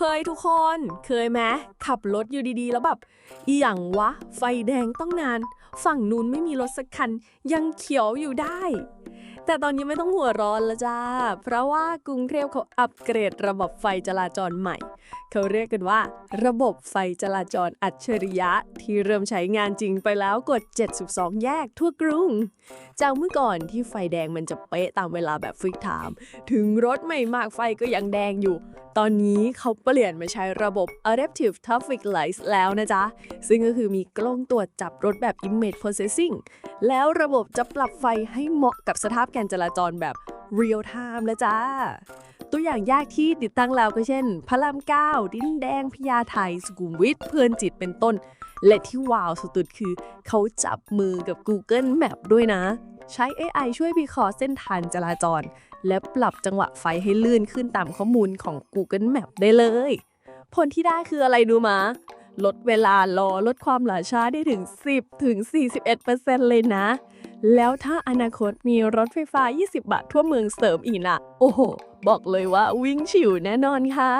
เฮ้ยทุกคนเคยไหมขับรถอยู่ดีๆ แล้วแบบอีหยังวะ ไฟแดงต้องนาน ฝั่งนู้นไม่มีรถสักคัน ยังเขียวอยู่ได้ แต่ตอนนี้ไม่ต้องหัวร้อนแล้วจ้า เพราะว่ากรุงเทพเขาอัปเกรดระบบไฟจราจรใหม่ เขาเรียกกันว่า ระบบไฟจราจรอัจฉริยะ ที่เริ่มใช้งานจริงไปแล้วกว่า72 แยกทั่วกรุง จากเมื่อก่อนที่ไฟแดงมันจะเป๊ะตามเวลาแบบฟิกไทม์ถึงรถไม่มากไฟก็ยังแดงอยู่ ตอนนี้เขาเปลี่ยนมาใช้ระบบ Adaptive Traffic Lights แล้วนะจ๊ะ ซึ่งก็คือมีกล้องตรวจจับรถแบบ Image Processing แล้วระบบจะปรับไฟให้เหมาะกับสภาพการจราจรแบบ Real Time แล้วจ้า ตัวอย่างยากที่ติดตั้งแล้วก็เช่น พระรามเก้าดินแดงพญาไทสุขุมวิทเพลินจิตเป็นต้น และที่ว้าวสุดๆคือ เขาจับมือกับ Google Map ด้วยนะ ใช้ AI ช่วยวิเคราะห์เส้นทางจราจร และปรับจังหวะไฟให้ลื่นขึ้นตามข้อมูลของ Google Map ได้เลย ผลที่ได้คืออะไรดูมา ลดเวลารอลดความหลาช้าได้ถึง 10 ถึง 41%เลยนะ แล้วถ้าอนาคตมีรถไฟฟ้า 20 บาททั่วเมืองเสริมอีกนะโอ้โห บอกเลยว่าวิ่งฉิวแน่นอนค่ะ